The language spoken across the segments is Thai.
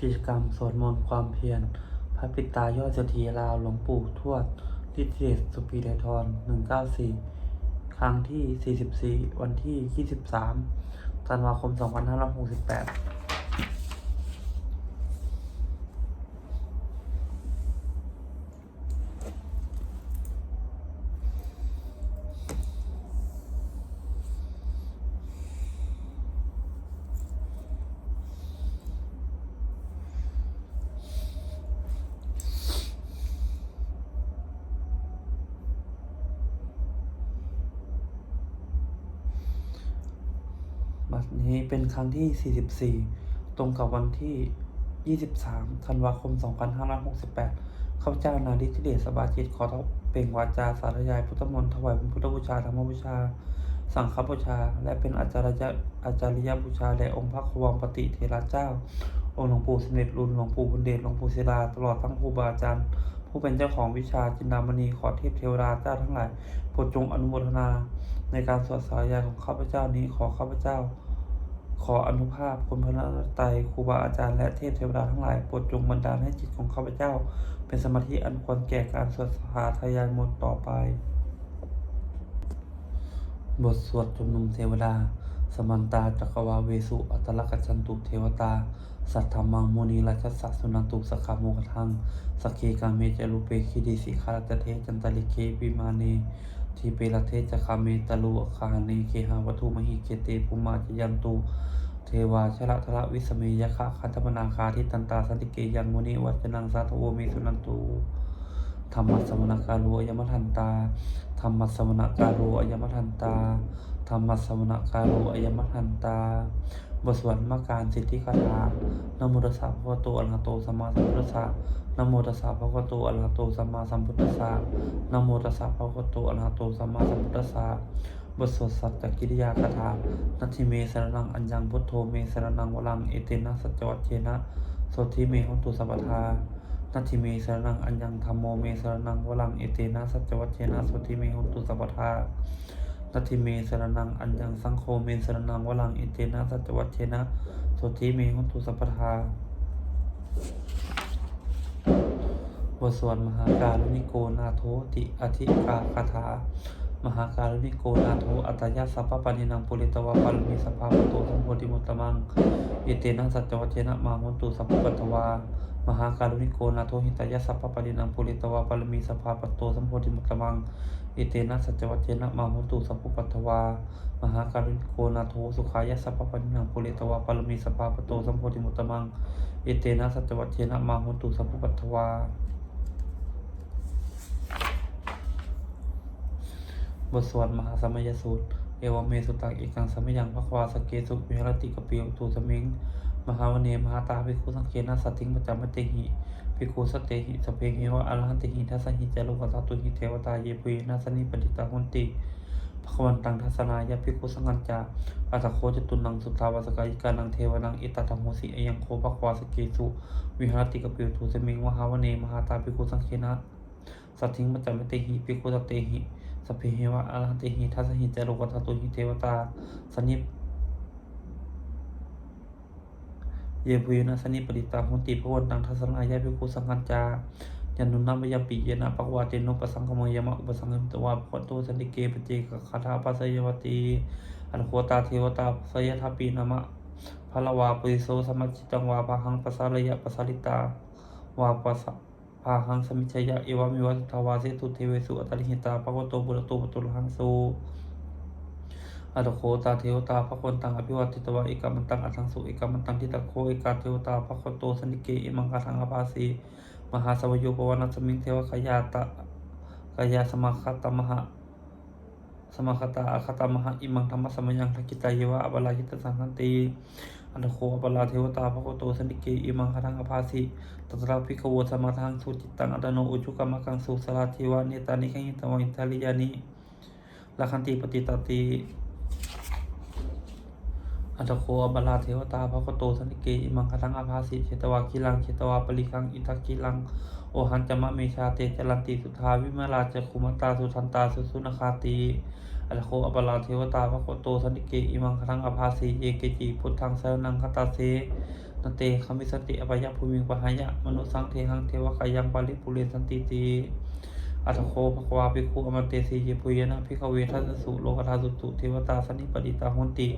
กิจกรรมสวดมนต์ความเพียร พระปิตายอดเสถียรลาวหลวงปู่ทวดฤทธิเดชสุปีเดทร194ครั้งที่44วันที่23ธันวาคม2568 บัดนี้เป็นครั้งที่ 44 ตรงกับวันที่ 23 ธันวาคม 2568 ข้าพเจ้านาดิธิเดชสบาจิต ขอทเปล่งวาจาสาธยายพุทธมนต์ถวายเป็นพุทธบูชาธรรมบูชา สังฆบูชา และเป็นอาจารยะอาจาริยบูชาแด่องค์พระครวังปฏิเทระเจ้า องค์หลวงปู่สมเด็จรุ่นหลวงปู่บุญเดชหลวงปู่ศิลาตลอดทั้งครูบาอาจารย์ผู้เป็นเจ้าของวิชาจินดามณีขอเทพเทวดาเจ้าทั้งหลายโปรดจงอนุโมทนา ในการสวดสาธยายของข้าพเจ้านี้ขอข้าพเจ้า ขออนุภาพคุณพระรัตนตรัยครูบาอาจารย์และเทพเทวดาทั้งหลายโปรดจงบันดาลให้จิตของข้าพเจ้า เป็นสมาธิอันควรแก่การสวดสาธยายมนต์ต่อไป บทสวดชุมนุมเทวดา สมันตาจักรวาเวสุ อัตลกจันตุเทวตา สัทธรรมังมุนีราชสัสสุนันตุสขาโมกทังสเคกาเมจรูเปคิดีสิคารตเทจันตลิเควิมาเน ทีเปรเทจคาเมตลูอคาเนเคหาวัตุมหิเกเตภูมาจยันตุเทวาชละทละวิสเมยคะคันธมนาคาทิตันตาสันติเกยังมุนิวัจนังสาทโวเมสุนันตุธรรมสมณการโรยมทันตาธรรมสมณการโรอยมทันตาธรรมสมณการโรอยมทันตา บทสวดมการสิทธิคาถานโมตัสสะภะคะวะโตอะระหะโตสัมมาสัมพุทธัสสะนโมตัสสะภะคะวะโตอะระหะโตสัมมาสัมพุทธัสสะนโมตัสสะภะคะวะโตอะระหะโตสัมมาสัมพุทธัสสะบทสวดสัจจกิริยาคาถานัตถิเมสรนังอัญญังพุทโธเมสรนังวรังเอเตนะสัจวัจเจนะโสทิเมหัตุสัพพทานัตถิเมสรนังอัญญังธรรมโมเมสรนังวลังเอเตนะสัจวัชเชนะสุติเมหุตุสัพพทา นัตถิเมสรนัง อัญญังสังโฆเมสรนังวลัง เอเตนะ สัจจวัชเชนะสุติเมหุตุสัพพทาบทสวดมหาการุณิโกนาโทติอธิกาคาถามหาการุณิโกนาโทอัตยาสัพพปานินังปุริตวะปัลมิสัพพะปโตสัมโพธิมุตตมังเอเตนะสัจจวัชเชนะมาหุตุสัพพปัตวามหาการุณิโกนาโทหิตายะสัพพปะรินังปุริตวาปรมีสภาปโตสัมโพธิมุตตมัง อิเตนะสัจวัจเจนะมาหุตุสัพพุปัตถวา มหาการุณิโกนาโทสุขายะสัพพปะรินังปุริตวาปรมีสภาปโตสัมโพธิมุตตมังอิเตนะสัจวัจเจนะมาหุตุสัพพุปัตถวาบทสวดมหาสมัยสูตร เอวเมสุตังเอกังสมัยยังภควาสเกสุวิหรติกเปิโยตุสมิง มหาวเนมหาตาภิกขุสังเกนะสัตติงประจำมติหิ ภิกขุสเตหิสเพหิวะอรหันติหิทัสสหิจารุกตาตุหิเทวตาเยปุยนาสนิปติตาหุนติภควันตังทัสนายะภิกขุสังกัญจาอัตโคจตุนังสุทาวาสกายิกานังเทวนังอิตตธรรมโมสิอยังโคภควาสเกสุวิหรติกปิโยตุสมิงมหาวเนมหาตาภิกขุสังเกนะสัตติงประจำมติหิภิกขุสเตหิสเพหิวะอรหันติหิทัสสหิจารุกตาตุหิเทวตาสนิป เยปุยนะสนิปริตาหุติพรวันตังทัศนายะภิกขุสังฆัญจายันนุนัมยปิเยนะปะวาเตนุปสังคมยมะอุปสังคมตวาปะโตสันติเกปเจกคาถาปัสยวติอันโคตาเทวตาสยทัปปีนามะพลวาปุริโสสมัจิตังวาพาหังปัสสารยะปัสสาริตาวาปัสสะพาหังสมิชยะเอวามิวัตทวาเสตุเทเวสุอัตติหิตาปะโกโตบุรโตปตุลหังโส อัตโคตาเทวตาพระคนตังอภิวัติตวะเอกามันตังอัตังสุเอกามันตังทิตะโคเอกาเทวตาพระคนโตสนิเกอิมังคาทังอภาสีมหาสวโยปวนัสมิงเทวขยาตะกายาสมาคตมหะสมาคตาอาคตมหะอิมังธรรมสมยังทักิตายวะอบาลาหิตสังคันติอัตโคอบาลาเทวตาพระคนโตสนิเกอิมังคาทังอภาสีตตราภิกขโวสมาทังสุจิตตังอัตโนอุจุกรรมกังสุสลาทิวะเนตานิขังิตวังอิทาลิยานิลาคันติปฏิตติ อัตโคอบาลาเทวตาภะคะโตสันติเกอิมังคทังอาภาสิเชตวาคิลังเชตวาปริคังอิทักคิลัง โอหันจมะเมชาเตจรันติสุทาวิมาลาจคุมตาสุทันตาสุสุนคาตีอัตโคอบาลาเทวตาภะคะโตสันติเกอิมังคทังอาภาสิเยเกจิพุทธังสรนังคตาเสนเตคามิสติอภัยภูมิปหายะมนุสังเทหังเทวกายังปาริปุเรสันติตี อัตโคภควาภิกขุอมันเตสีเยปุยนะภิกขเวทัสสุโลกธาสุตุเทวตาสนิปติตาหุนติ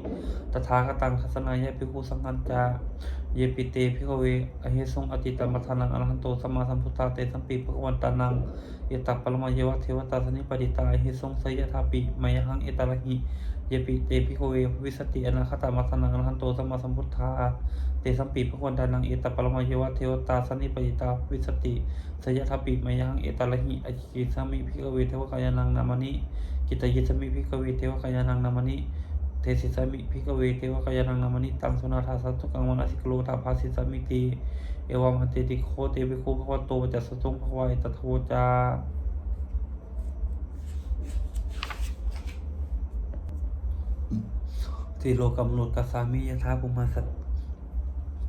ตถาคตังคัสนายะภิกขุสังฆัญจาเยปิเตภิกขเวอเหสงอติตมัทานังอรหันโตสัมมาสัมพุทธาเตสัมปีภควันตานังเอตัปปรมเยวะเทวตาสนิปติตาอเหสงสยทาปิมยหังเอตระหิ เยปิเตภิกขเววิสติอนาคตามัทานังอรหันโตสัมมาสัมพุทธาเตสัมปีภควันตานังเอตปรมายวะเทวตาสันนิปิตาวิสติสยทาปิมายังเอตระหิอจิกิสมิภิกเวเทวกายานังนามานิกิตยิสมิภิกเวเทวกายานังนามานิเทสิสมิพิกเวเทวกายานังนามานิตังสุนาทาสัตตุกังวนาสิกโลทาภาสิสมิติเอวัมหันเตติโคเตวิโคภควโตจัสตุงภควายตถโทจา สิโลกัมโลกัสามิยถาภุมาสัต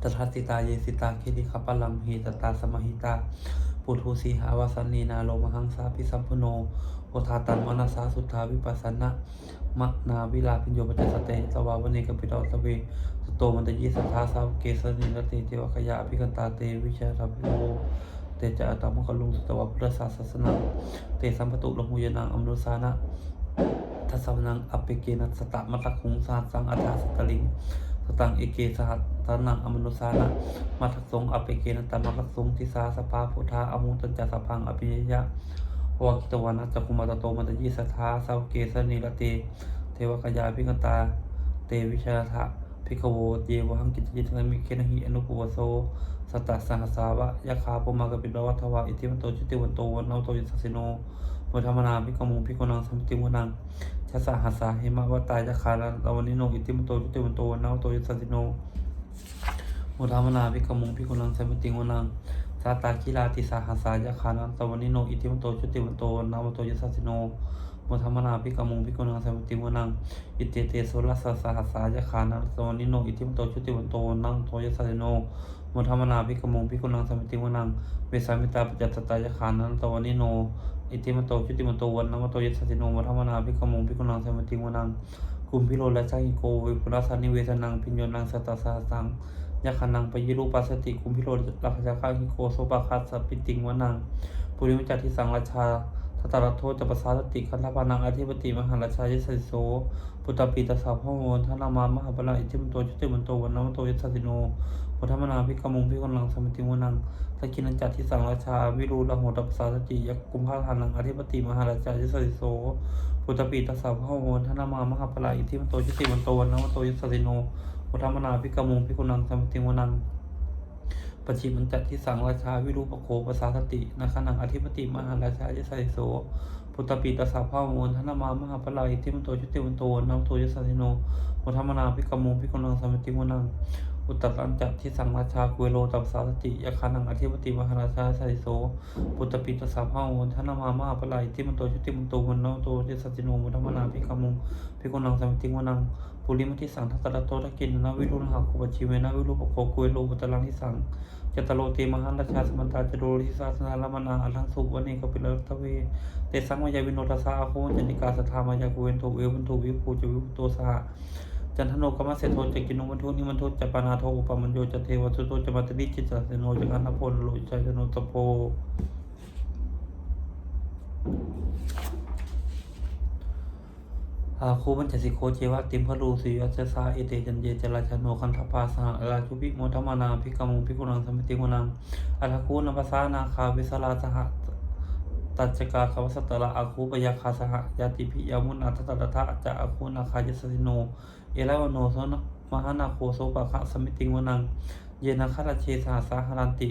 ตถาสิตาเยสิตาเคติขปลังหิตตาสมหิตา ปุถุสีหาวาสันนีนาโลมหังสาพิสัมพโนโอทาตันมนัสสาสุทธาวิปัสสนะมะนาวิลาพิญโยปจัสสเตสวาวเนกปิตอสเวสโตมันตยิสัทธาสาวเกสนิรเตเทวคยาอภิกันตาเตวิชาทัพโลเตจะอัตตมกลุงสตวะพุทธศาสสนาเตสัมปตุลมุยนังอมรุสานะ ทัสวนังอเปเกนัสตะมัตคุงสหัสังอัฏาสตลิงสตังเอเกสหัตตานังอมนุสานะมัทสงอเปเกนัตมัทสงทิสาสภาพุทธาอมุตตจัสพังอภิยยะวากิตวานะจักคุมาตโตมัตยิสทธาสาวเกสนิรเต เทวกยาพิกันตา เตวิชาทะพิกโวเยวหังกิจจิตนามิเคนะหิอนุปวโสสตัสสหสาวะยะคาปมากปิดวัทวะอิทิมันโตจุติวันโตวันนโตยุสัสสิโนมุธรรมนาพิกมุงพิกนังสัมติมุนัง ชะสหัสสาหิมะวตายะคาลาวันนิโนอิทิมโตจุติวันโตวันนโตยสัสสิโนมุธรรมนาพิกมุงพิกนังสัมติมุนังสาตาคิลาติสาหัสสายะคานัตวันนิโนอิทิมโตจุติวันโตวันนโตยสัสสิโนมุธรรมนาภิกมุงภิกขุนังสมุติมุนังอิเตเตโสรัสสะสหัสสายะขานัสวนิโนอิทิมโตชุติวันโตนังโตยสัสสิโนมุธรรมนาภิกมุงภิกขุนังสมุติมุนังเวสามิตาปัจจตตายะขานัตวนิโน อิทิมโตชุติวันโตวันนังโตยสัสสิโนมุธรรมนาภิกมุงภิกขุนังสมติมุนังกุมพิโรและชาหิโกวิปุรัสานิเวสนังพิญโยนังสตตสหัสสังยะขานังปยิรูปัสสติกุมพิโรลักขจาคาหิโกโสปะคัสสปิติงวนังปุริมิจจทิสังราชาทัตารัตโทจะประสาทติคันธปานังอธิปติมหาราชายิสัสสิโสปุตตปีตสสาวพโมทนามามหาปละอิทิมโตจุติมโตวันนมโตยัสสสิโน พุทธมนาภิกมุงภิกขุนังสมติมุนังสกินันจัตทิสังราชา วิรูลโหตประสาทติยักกุมภาทานังอธิปติมหาราชายิสัสสิโสปุตตปีตสสาวพะโมทนามามหาปละอิทิมโตจุติมันโตวันนมโตยัสสิโนพุทธมนาภิกมุงภิกขุนังสมติมุนังปัจิมันจัดที่สังราชาวิรูปโคปสาสตินาคนังอธิปติมหาราชายสัยโสพุทธปีตสาภาโมนธนามามหาปลายทิมันโตชุติวันโตนังโตยสัสสิโนมุธรรมนาภิกมุงภิกขุนังสมติมุนัง อุตตรันจัดที่สังราชากุเวโลตัปสาสติยาคานังอธิปติมหาราชาสัยโสพุทธปีตสาภาโมนธนามามาปลายทิมันโตชุติมันโตวันนังโตยสัสสิโนมุธรรมนาภิกมุงภิกุนังสมติมุนังปุริมทิสังทัตตะโตตะกินนาวิรุณหาคุปชิเวนะวิรุปโคกุเวโลอุตตรังทิสังจตโลติมหันราชาสมันตาจโรริสาสนาลมนาอลังสุวันนี้กปิลตเวเตสังมายาวินโนทัสสาโคจันิกาสธามายากุเวนโทเววันโทวิภูจวิภูโตสห จันทโนกรรมเสโทจกินุวันโทนิมันโทจปานาโทอุปมัญโยจเทวสุโตจมัตติจิตตสโนจกันนโพนโลชัยโนตโพอาคูมันจะสิโคเจวะติมพลูสียัสสาเอเตจันเยจราชโนคันธปาสหะราชุปิโมธรรมนาภิกมุภิกขุนังสมติกุนังอัลคูนปัสสานาคาวิสลาสหตัจจกาคาวสัตตระอาคูปยาคาสหยาติพิยามุนาทัตตะทะจะอาคูนาคายสสิโน เอลาวโนโสนมหานาโคโสปะคะสมิติงวนัง เยนาคาราเชสหสาหารันติ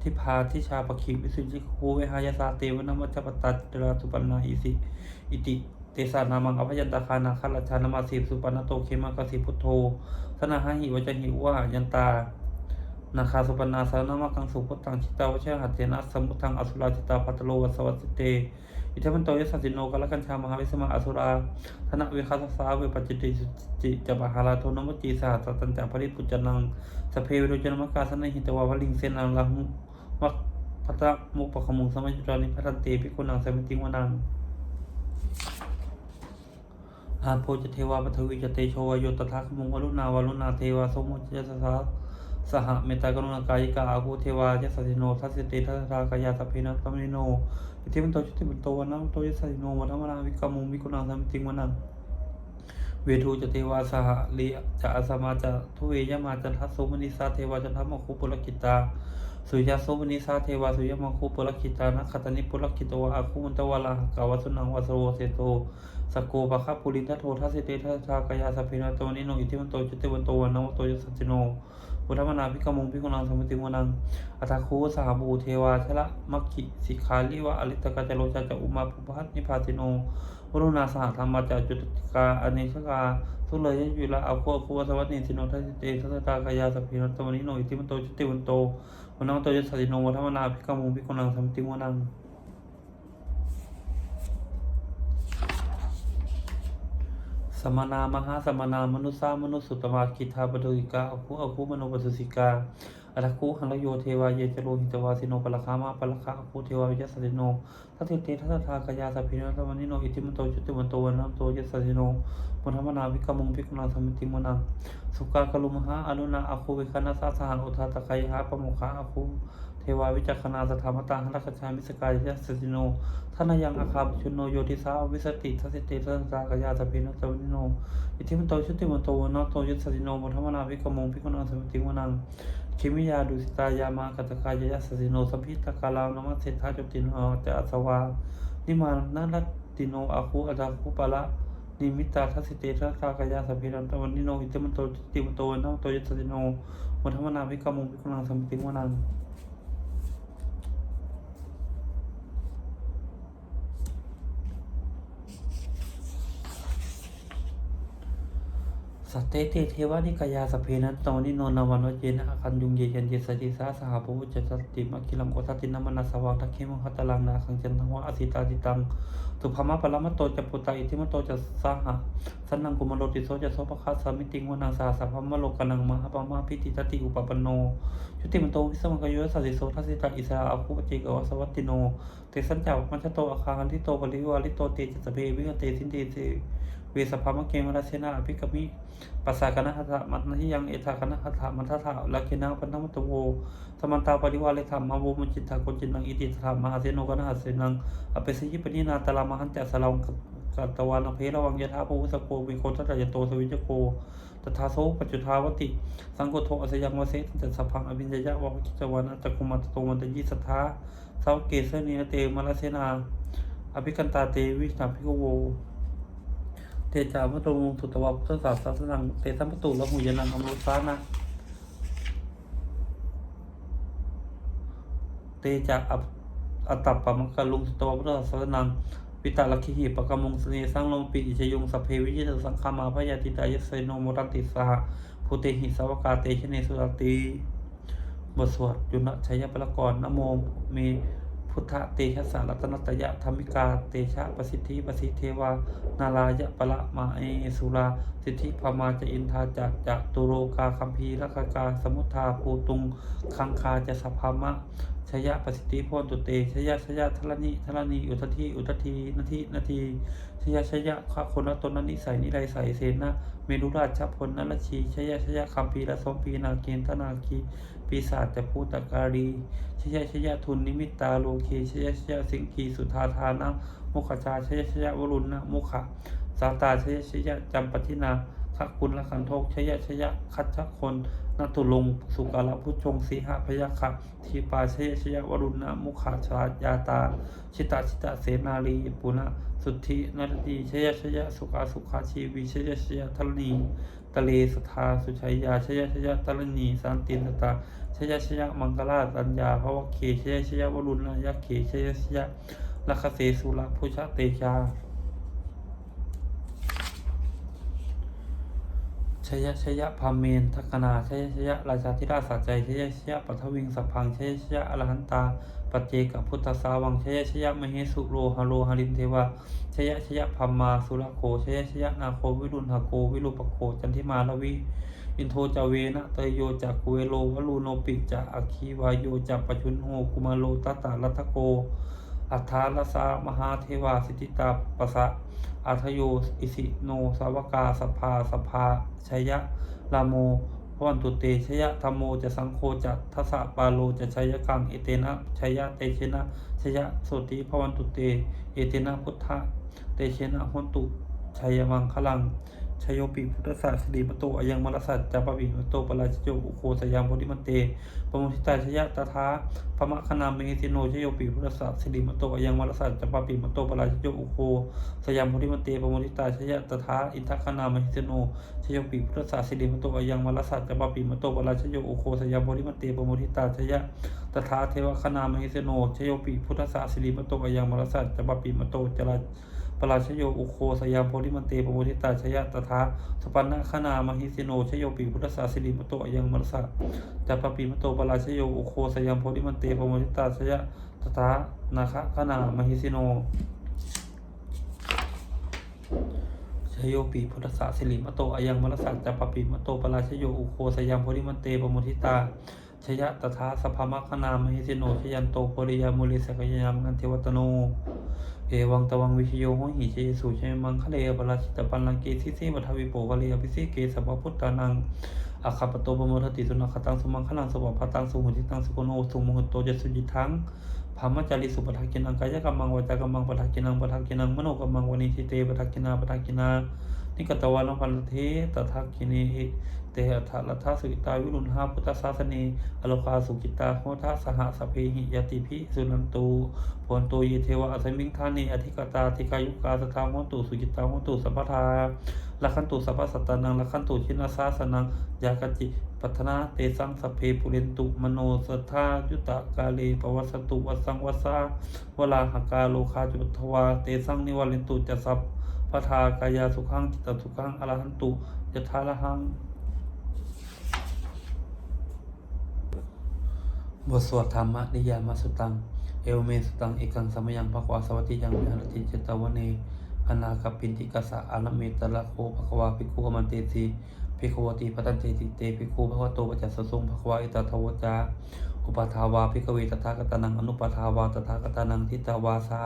ทิพาทิชาปคิวิสุจิคูเวหายาสาเตวนามัจจปตัตราสุปันนาอิสิ อิติเตสานามังอภยันตาคานาคาราชานามาสีสุปนโตเคมากสิพุทโธสนาหหิวจะหิวะยันตานาคาสุปนาสานามากังสุพุทังชิตาวชหัตเถนะสมุทังอสุราจิตาปัตโลวัสวัสเต อิทัมันโตยสัสิโนกลกัญชามหาวิสมาอสุราธนเวคาสสาเวปัจจิติจิจปะหาราโทนมุจีสหัสตันจัปริปุจนังสเพวิโรจนมกาสนหิตวาวลิงเสนังลังมักพัตมุกปะขมุงสมัยจุรานิพัตันเตปิกุนังสมิติวนังอาโพจเทวาปทวีจเตโชวโยตถาคมุงวรุณาวรุณาเทวาสมุจยสสาสหเมตตากรุณากายิกาอาภูเทวายัสสิโนทัสสิเตทัสสากายาสพเพนะกัมมิโน อิทิมันโตจุติมันโตวันนะโตยัสสิโนวัฒมนาวิกามุงวิกุณาสัมติงวนังเวทูจเทวาสหลีจะอาสมาจะทุเวยมาจันทัสโสมณิสาเทวาจันทมคุปุรกิตาสุยาโสมณิสาเทวาสุยมคุปุรกิตานะคตนิปุรกิตวะอาคุมันตวะลาหกาวสุนังวาสโรเสโตสกโกปะคะปุรินทโททัสสิเตทัสสากายาสพเพนะโตนิโนอิทิมันโตจติวันโตวันนวโตยสัจโน พุทธมนาภิกมุงภิกุนังสมุติวนังอัตคูสหบูเทวาชละมัคคิสิกขาลิวะอลิตกาจโลจาจะอุมาภุพัตนิพาติโนวรุณาสหธรรมาจาจุติกาอเนชกาทุเลยยุละอาโคคุวสวัสดิสินโนทัสเตทัสตากายาสพเพนัตวนิโนอิติมันโตจุติวันโตวันนังโตยัสสะสิโนวัฒมนาภิกมุงภิกุนังสัมติวนัง สมนามหาสมนามนุสามนุสุตมาคิทาบดุริกาอคุอคุมโนปสุสิกาอัตถคูหังรโยเทวาเยจโรหิตวาสิโนปละคามาปละคาอคุเทวาวิจัสสิโนทัติเตทัสสทากายาสพเพนัตวนิโนอิติมโตจุติวันโตวันนโตยัสสิโนวัฒมนาภิกมุงภิกนาสัมติวนังสุกากลุมหาอนุนาอคูวิคณาสาสหังอุทาตะไคหาปมุขาอคู เทวาวิจักขณาสถามตังหัตถคชามิสกายยัสสิโนท่านายังอาคาปชุนโนโยติสาวิสติทัสสิเตทัสสากายาสพเพนตวินโนอิทิมันโตชุติมันโตวนนโตยัสสิโนมัทมนาวิกมงพิกนังสมิติวนังคิมิยาดุสิตายามากัตกายยัสสิโนสัพิตกาลาวนมัสเสทาจุติโนจะอัสวานิมานันติโนอาคูอัตาคูปะละนิมิตาทัสิเตทัสสากายาสพเพนันตวันนิโนอิเตมันโตจิติมันโตวันนโตยัสสิโนวัฒมนาวิกมุงวิกุลังสมปิวนัง สัตเตเตเทวานิกายาสเพนันตวันนิโนนาวันวเจนะคันยุงเยยันเยสติสาสหภูจจสติมกิลังโกทัตินามนาสวังทักเขมังคัตตลังนาคังจันทังวะอสิตาติตังสุภามะปรมัตโตจะปุตตาอิทิมโตจะสหะสันนังกุมารโรติโสจะโสภคัสสามิติงวนังสาสัพพมโลกนังมหาปมาพิติตติอุปปปนโนชุติมันโตวิสมังกโยสัสิโสทัสิตาอิสราอาคุปจิกวสวัตติโนเตสัญจามัชโตอาคาหันทิโตปริวาริโตเตจสเพวิกเตสินเตเต วสภามะเกมราเสนาอภิกมิปัสสากนะหัตถมัตนิยังเอทากนะหัตถมัทถะลักขินังปันธมัตโวธรรมันตาปริวาเลธรรมมาโวมุจิตตาโกจินังอิติธรรมมหาเสโนกนะหัสเสนังอเปสิยิปนินาตลามหันจะสลองกัตตวานอเพระวังยถาภูสโกวิโคทัตยโตสวิจโกตถาโสปัจจุทาวติ สังโฆโทอสยังวเสตัสพังอภิญญะวะกิจวันจักคุมัตโตมันตยิสทาสาวเกสเนียเตมลเสนาอภิกันตาเตวิชนาภิกโว เตจามะตรงสุตวะพุทธศาสนาเตสัมปตุละหุยนังอมรุสานะเตจะอัปอัตตปะมังคลุงสุตวพุทธศาสนังปิตาลักขิหิปะกะมงสเนสังลมปิอิชยุงสพเพวิจิตสังคามาพยาติตายเสโนโมรันติสหภูเตหิสาวกาเตชเนสุรติบทสวดยุนชัยปรกรนโมเม พุทธเตชะสารัตนตยะธรรมิกาเตชะประสิทธิประสิทธิเทวา นารายะปละมาเอสุราสิทธิพมาจะอินทาจักจะตุโรกาคัมภีรักาสมุทธาภูตุงคังคาจะสภามะชยะประสิทธิพรตุเตชยะชยะทรณีทรณีอุทธีอุทธีนาทีนาทีชยะชยะข้าคนละตนนิสัยนิไรใสเสนะเมรุราชพลนรชีชยะชยะคัมภีรสมปีนาเกณฑนาคีปีศาจจะพูตการีชยะชยะทุนนิมิตตาโลเคชยะชยะสิงคีสุธาทานะมุขจาชยะชยะวรุณนะมุขะสาตาชยะชยะจำปทินาขคุณละขันโทกชยะชยะคัจฉคน นัตุลงสุกาลพุชงสีหะพยาคะทีปาเชยชยวรุณะมุขาชายาตา ชิตาชิตาเสนาลีปุณะสุทธินรตีชยชยสุขาสุขาชีวีชยชยทลนีตะเลสทาสุชัยยาชยชยตลนีสันตินตาชยชยมังกลาตัญญาภวเคชยชยวรุณะยักเขชยชยลัคเสสุระพุชะเตชา ชยชยพามเมนทักนาชยชยราชาธิราชสัจใจชยชยปัทวิงสัพพังชยชยอรหันตาปัจเจกพุทธสาวังชยชยมเหสุโรหโรหรินเทวาชยชยพัมมาสุรโคชยชยนาโควิรุณหโกวิรุปโคจันทิมาลวิอินโทจาเวนะเตยโยจักกุเวโลวลูโนปิจะอคีวายโยจักปชุนโหกุมาโลตตาลัทโกอัฏฐาลสามหาเทวาสิทธิตาปะสะ อัทโย อิสิโน สาวกาสภาสภาชยะลาโมพวันตุเตชยะธรรมโมจะสังโฆจะทัสปาโลจะชยกังเอเตนะชยะเตเชนะชยะโสติพวันตุเต เอเตนะพุทธะเตเชนะหนตุชัยมังคลัง ชโยปิพุทธศาสดีมโตอายังมรสัจจาปปิมโตปราชโยอุโคสยามโพธิมันเตปมุทิตาชยะตถาพมะคณาเมหิติโนชโยปิพุทธศาสดีมโตอายังมรสัจจาปปิมโตปราชโยอุโคสยามโพธิมันเตปมุทิตาชยะตถาอินทคณามหิติโนชโยปิพุทธศาสดีมโตอายังมรสัจจาปปิมโตปราชโยอุโคสยามโพธิมันเตปมุทิตาชยะตถาเทวคณามหิติโนชโยปิพุทธศาสดีมโตอายังมรสัจจาปปิมโตจรา ปราชโยอุโคสยามโพธิมันเตปโมทิตาชยะตถาสปันนะขนามหิสิโนชโยปิพุทธศาสิริมโตยังมรสะจัปปปิมโตปราชโยอุโคสยามโพธิมันเตปโมทิตาชยะตถานาคะขนามหิสิโนชโยปิพุทธศาสิริมโตอยังมรสะจัปปปิมโตปราชโยอุโคสยามโพธิมันเตปโมทิตาชยะตถาสภามคณามหิสิโนชยันโตโพริยามุลิสกยามกันเทวตโน เอวังตวังวิชโยโหหิเชสุเชมังคะเลปราชิตปันลังเกสิสิวัฏวิโปกะเลอภิสิเกสัพพุทธานังอาคาปโตปโมทติสุนัขตังสมังคลังสวัพตังสุหุติตังสุโกโนสุโมหโตจสุจิทังภามจาริสุปทักกินังกายกัมมังวจากัมมังปทักกินังปทักกินังมโนกัมมังวณิสิเตปทักกินาปทักกินา นิกตวานังพันเทตทักกินีเตอัฏฐลัทธสุกิตาวิรุณหาพุทธศาสนีอโลคาสุกิตาโหทาสหสพเพหิยติภิสุนันตุพวนตุเยเทวะอสมิงธานีอธิกตาธิกายุกาสทาโหตุสุกิตาโหตุสัพพทาลักขันตุสัพพสัตตานังลักขันตุชินาสาสนังยากจิปัทนาเตสังสพเพปุเรนตุมโนสัทธายุตะกาเลปวัสสตุวัสังวัสสาวลาหกาโลคาจุทวาเตสังนิวาเลนตุจัสสัพ พทากายาสุขังจิตตสุขังอรหันตุยะทาละหังบทสวดธรรมนิยามสุตัง เอวเมสุตังเอกังสมยังภควาสวัสดิยังวิหารติเจตวเนอนาคปินติกสะอาลเมตละโคภควาภิกขุมันเตสีภิกขวติพัตันเตติเตภิกขุภควโตปัจจสสงภควาอิตาทวจาอุปทาวาภิกขเวตถาคตานังอนุปทาวาตถาคตานังทิตาวาสา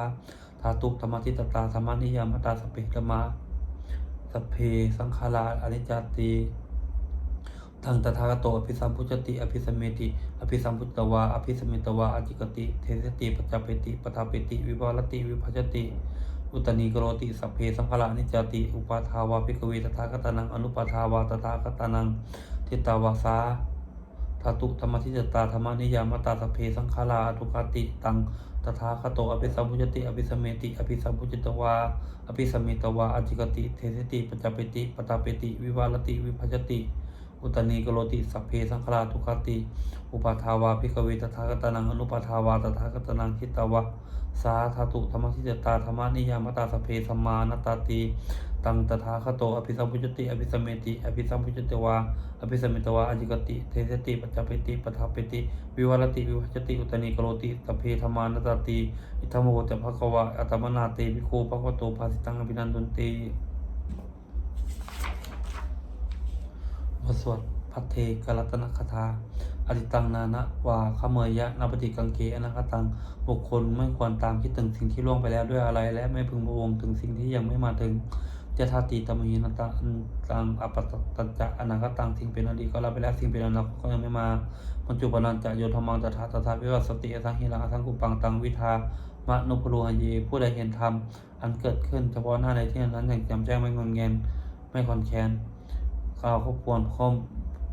าตุธรรมทิตตาธรรมนิยามตาสเพธรรมาสเพสังขาราอนิจจติทังตถาคตโตอภิสัมพุจติ อภิสมเมติ อภิสัมพุตตวา อภิสมเมตวาอจิกติ เทสติปัจจเปติปทาเปติ วิภารติ วิภัจติ อุตนิกรติสัพเพสังขารานิจจติ อุปาทาวาภิกขเวตถาคตานัง อนุปาทาวาตถาคตานังทิตาวาสาธาตุธรรมทิจตาธรรมนิยามตาสัพเพสังขาราทุกติตัง ตถาคตโตอภิสัมพุจติอภิสมเมติอภิสัมพุจตวาอภิสมเมตวาอจิกติเทสติปัจจเปติปตาเปติ วิวาลติวิภัจติ อุตนีกโลติสัพเพสังขาราทุกขติ อุปาทาวาภิกเวตถาคตานังอนุปาทาวาตถาคตานังคิตาวะสาธาตุธรรมทิจตาธรรมนิยามตาสัพเพสัมมานตาติ ตังตถาคตโตอภิสัมพุจติ อภิสมเมติ อภิสัมพุจติวา อภิสมเมตวาอจิกติ เทสติ ปัจจเปติปทาเปติ วิวารติ วิภัจติ อุตนีกโรติสัพเพธรรมานตติ อิทัมโมจะภควะอัตมนาเตวิโคภควโตภาสิตังอภินันตุนเตบทสวดพัทเทกรัตนคถาอดิตังนานะวาขเมยยะนาปฏิกังเกอนาคตัง บุคคลไม่ควรตามคิดถึงสิ่งที่ล่วงไปแล้วด้วยอะไร และไม่พึงพะวงถึงสิ่งที่ยังไม่มาถึง เจตาติตมหินตังตังอปตตัญจะอนาคตังสิ่งเป็นอดีตก็รับไปแล้วสิ่งเป็นอนาคตก็ยังไม่มาปัจจุบันจะโยธรรมังตถาตถาวิวัสสติอสังหิรังสังกุปังตังวิทามะนุพโลหเยผู้ใดเห็นธรรมอันเกิดขึ้นเฉพาะหน้าในที่นั้นอย่างแจ่มแจ้งไม่งอนแงนไม่คอนแคนกล่าวครบควรข้อม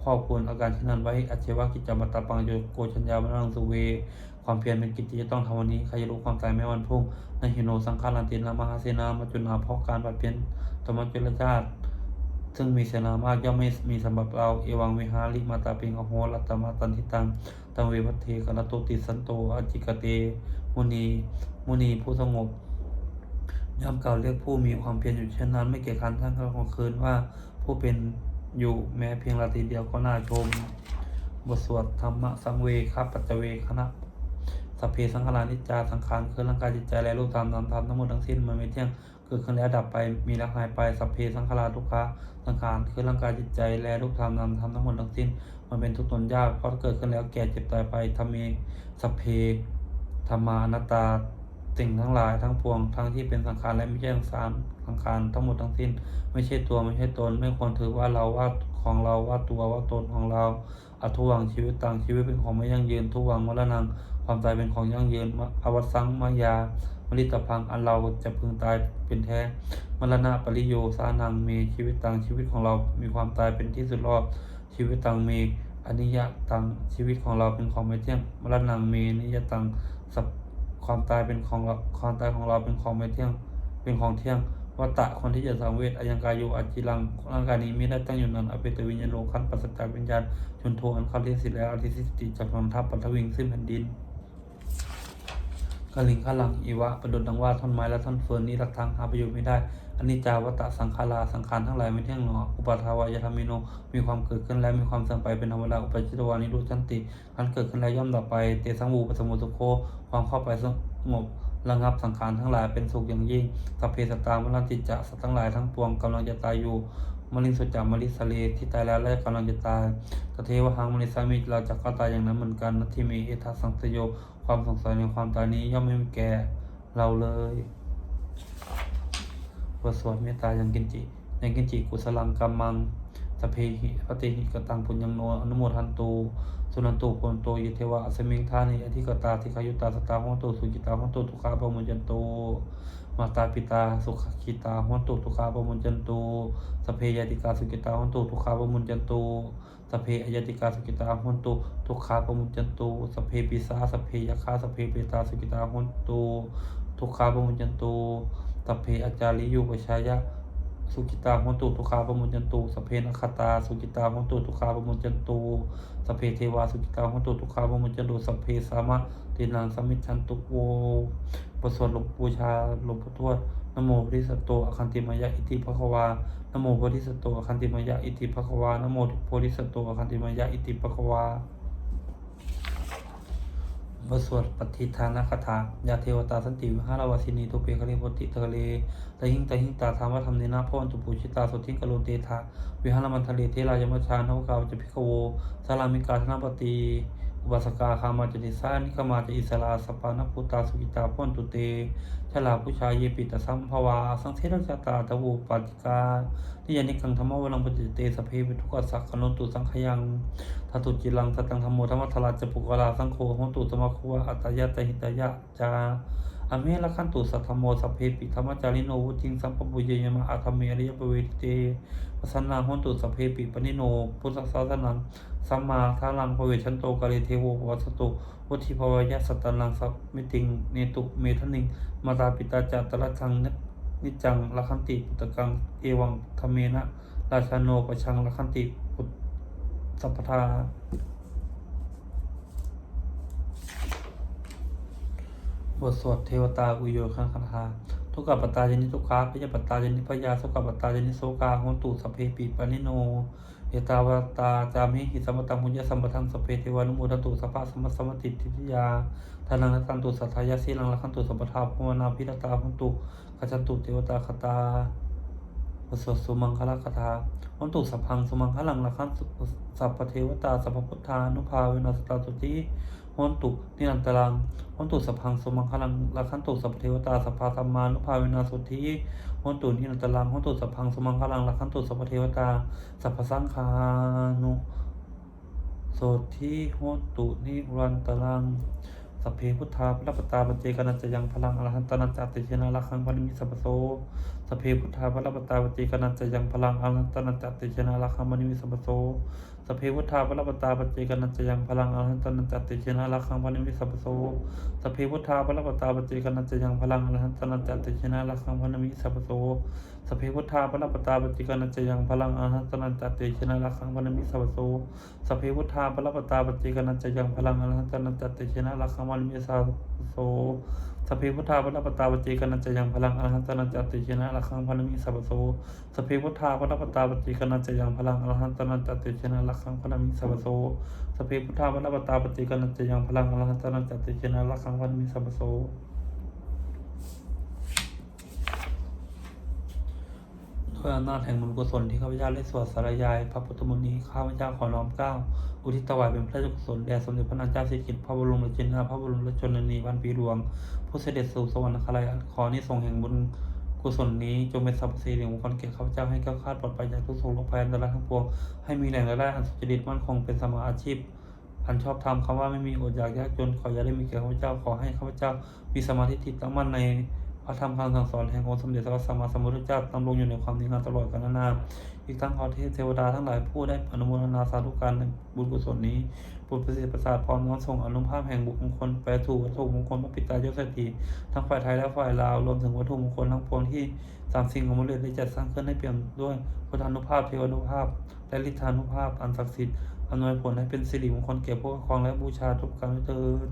ครอควรอาการเช่นนั้นไว้อาชีวะกิจจามัตตาปังโยโกชัญญาวันนังสุเว ความเพียรเป็นกิจที่จะต้องทำวันนี้ใครจะรู้ความตายแม้วันพรุ่งในหิโนสังขารันตินละมหาเสนามาจุนาเพราะการปัดเปลี่ยนธรรมจุลชาติ ซึ่งมีเสนามากย่อมไม่มีสำหรับเรา เอวังวิหาริมาตาปิงอโหรัตมาตันทิตังตังเวพัทเทกนโตติสันโตอจิกเต มุนี มุนีผู้สงบย่อมกล่าวเรียกผู้มีความเพียรอยู่เช่นนั้น ไม่เกี่ยงคันทั้งกลางคืนว่าผู้เป็นอยู่แม้เพียงราตรีเดียวก็น่าชม บทสวดธรรมะสังเวครับปัจจเวคณะ สัพเพสังขารานิจจาสังขารคือร่างกายจิตใจและรูปธรรมนามธรรมทั้งหมดทั้งสิ้นมันไม่เที่ยงเกิดขึ้นแล้วดับไปมีแล้วหายไปสัพเพสังขาราทุกขะสังขารคือร่างกายจิตใจและรูปธรรมนามธรรมทั้งหมดทั้งสิ้น มันเป็นทุกข์ทนยากเพราะเกิดขึ้นแล้วแก่เจ็บตายไปทำมีสัพเพธรรมานัตตา สิ่งทั้งหลายทั้งปวงทั้งที่เป็นสังขารและไม่ใช่สังขารสังขารทั้งหมดทั้งสิ้น ไม่ใช่ตัวไม่ใช่ตน ไม่ควรถือว่าเราว่าของเราว่าตัวว่าตนของเราอทุวังชีวิตต่างชีวิตเป็นของไม่ยั่งยืนทุวังมรณังความตายเป็นของยั่งยืนอวสังมายามริตพังอันเราจะพึงตายเป็นแท้มรณะปริโยสานังมีชีวิตต่างชีวิตของเรามีความตายเป็นที่สุดรอบชีวิตต่างมีอนิยตังชีวิตของเราเป็นของไม่เที่ยงมรณังมีนิยตังสัพ ความตายเป็นของเราความตายของเราเป็นของไม่เที่ยง เป็นของเที่ยงวัตตะคนที่จะสังเวชอายังกายโยอาจิรังร่างกายนี้ไม่ได้ตั้งอยู่นั้นอเปตวิญญาโลคันปัสสจากวิญญาณชนโทอันคาริสิทธิแล้วอธิสิทติจากนนทัพปัทวิงซึ่งแผ่นดินกลิงขลังอีวะประดุดดังว่าท่อนไม้และท่อนเฟิร์นนี้รักทางหาประโยชน์ไม่ได้ อนิจจาวัตตะสังขาราสังขารทั้งหลายไม่เที่ยงหนออุปาทาวายธรรมิโนมีความเกิดขึ้นและมีความเสื่อมไปเป็นธรรมดาอุปจิตวานิรุจันติอันเกิดขึ้นแล้วย่อมดับไปเตสังวูปสมุตุโคความเข้าไปสงบระงับสังขารทั้งหลายเป็นสุขอย่างยิ่งสัพเพสตามรันติจะสัตว์ทั้งหลายทั้งปวงกำลังจะตายอยู่มลินสุจามลิสเลที่ตายแล้วและกำลังจะตายตเทวหังมลิสามิเราจะก็ตายอย่างนั้นเหมือนกันนัตทิเมเอทัสสังสโยความสงสัยในความตายนี้ย่อมไม่มีแก่เราเลย บทสวดเมตตายังกินจิ ยังกินจิกุสลังกัมมังสเพหิปฏิหิกตังปุญญังโนอนุโมทันตูสุนันตุโพนโตยิเทวะอสมิงทานิอธิกตาทิคายุตาสตาหัวโตสุกิตาหัวโตทุขาปมุญจันโตมาตาปิตาสุขคิตาหัวโตทุขาปมุญจันโตสเพยติกาสุกิตาหัวโตทุขาปมุญจันโตสเพอายติกาสุกิตาหัวโตทุขาปมุญจันโตสเพปิสาสเพยคาสเพเปตาสุกิตาหัวโตทุขาปมุญจันโต สพเพอาจาริยุปชายะสุกิตาโหนตุทุกขาปมุญจันตุสพเพนคตาสุกิตาโหนตุทุกขาปมุญจันตุสพเพเทวาสุกิตาโหนตุทุกขาปมุญจันตุสพเพสามะตินังสมิจฉันตุโวบทสวดหลวงบูชาหลวงพ่อทวดนโมโพธิสัตว์โตอคันติมายะอิติภควานโมโพธิสัตว์โตอคันติมายะอิติภควานโมโพธิสัตว์โตอคันติมายะอิติภควา บทสวดปฏิทานคาถายาเทวตาสันติวิหารวาสินีตุเปคะเลปติทะเลตะหิงตะหิงตาธรรมะธรรมเนนาพ่อตุปูชิตาสุทิงกโลเตทาวิหารมันทะเลเทรายมชานวกาวจะพิกโวสารามิกาธนปฏิ อุบาสกาคามาจติสานิกมาจะอิสลาสปานพุตาสุกิตาพรตุเตชลาผู้ชายเยปิตสัมภวา สังเทรจตาตะวูปาติกานิยานิกังธรรมวลังปจิตเตสเพวิทุกสักขนตุสังขยังทตุจิลังสตังธรรมโมธรรมทราจปุกลาสังโฆโหตุสมคุวะอัตยะตหิตยะจาอเมละขันตุสัทธโมสัพเพปิธรรมจาริโนวุติงสัมปปุเยยมะอาธรรมเมอริยปเวทิเตปสันนาโหตุสัพเพปิปนิโนพุทธศาสนัง สัมมาทารังภเวชันโตกาเลเทโววัสตุวุธิภวยะสัตตันังสัพมิติงเนตุเมทนิงมาตาปิตาจาตระชังนิจังละคันติปุตตกังเอวังธเมนะราชาโนปชังละคันติปุตสัพพทาบทสวดเทวตาอุโยคังคาถาทุกขปตตาจนิทุกขาพยาปตตาจนิพยาสุขปตตาจนิโสกาหนตุสพเพปีปานิโน เอตาวตาจามิหิสัมปตังมุญญสัมปทังสเพเทวานุโมทตุสัพพะสมัสสมติทิทิยาทานังนัตันตุสัทธายาสีลังละขันตุสัพพทาภวนาพิรตาโหนตุขจันตุเทวตาคตาบทสสุมังคลคาถาวันตุสัพพังสุมังคลังละคันสัพพเทวตาสัพพุทธานุภาเวนัสตาตุติวันตุนิรันตรังวันตุสัพพังสุมังคลังละคันตุสัพเทวตาสัพพาธรรมานุภาเวนัสุทิ วันตุนิรันตรังวันตุสัพพังสมังคลังละขันตุสัพเทวตา สัพพสังฆานุโสทิวันตุนิรันตรังสัพเพพุทธาพระปตาปเจกนันจะยังพลังอรหันตนันจติเชนะละขังพันมิสัพโส เพพุทธาพระปตาปเจกนันจะยังพลังอรหันตนันจติชนะละคังพันมิสัพพโสสเพพุทธาพระปตาปเจกนันจะยังพลังอรหันตนันจติชนะละคังพันมิสัพพโสสเพพุทธาพระปตาปเจกนันจะยังพลังอรหันตนันจติชนะละคังพันมิสัพพโสสเพพุทธาพระปตาปเจกนันจะยังพลังอรหันตนันจติชนะละคังพันมิสัพพโสสเพพุทธาพระปตาปฏิกนันจะยังพลังอรหันตนันจติชนะลักขมันมิสาโส เพพุทธาพระปตาปฏิกนันจะยังพลังอรหันตนันจติชนะลักขมันมิสัพโสสัพเพพุทธาพระปตาปฏิกนันจะยังพลังอรหันตนันจติชนะลักขมันมิสัพโสสัพเพพุทธาพระปตาปฏิกนันจะยังพลังอรหันตนันจติชนะลักขมันมิสัพโสด้วยอำนาจแห่งบุญกุศลที่ข้าพเจ้าได้สวดสารยาย พระพุทธมนต์นี้ข้าพเจ้าขอน้อมเกล้า อุทิศถวายเป็นพระราชกุศลแด่สมเด็จพระนางเจ้าสิริกิติ์พระบรมราชินีนาพระบรมราชชนนีพันปีหลวง ผู้เสด็จสู่สวรรคาลัยขอที่ทรงส์แห่งบุญกุศลนี้จงเป็นสรรพสิริมงคลแก่ข้าพเจ้าให้ก้าวคลาดปลอดภัยจากทุกโศกโรคภัยอันตรายทั้งปวงให้มีแหล่งรายได้อันสุจริตมั่นคงเป็นสมาอาชีพอันชอบธรรมคำว่าไม่มีอดอยากยากจนขออย่าได้มีแก่ข้าพเจ้าขอให้ข้าพเจ้ามีสมาธิจิตตั้งมั่นใน พระธรรมคำสั่งสอนแห่งองค์สมเด็จพระสัมมาสัมพุทธเจ้าดำรงอยู่ในความดีงามตลอดกาลนานอีกทั้งขอเทพเทวดาทั้งหลายผู้ได้อนุโมทนาสาธุการในบุญกุศลนี้บุญประสิทธิประสาทพร้อมน้อมส่งอนุภาพแห่งบุคคลแปรถูกวัตถุมงคลพระปิตายศเศรษฐีทั้งฝ่ายไทยและฝ่ายลาวรวมถึงวัตถุมงคลทั้งปวงที่สามสิ่งของมูลเลได้จัดสร้างขึ้นให้เปี่ยมด้วยพุทธานุภาพเทวานุภาพ และฤทธานุภาพอันศักดิ์สิทธิ์อำนวยผลให้เป็นสิริมงคลแก่ผู้ปกครองและบูชาทุกการเทิน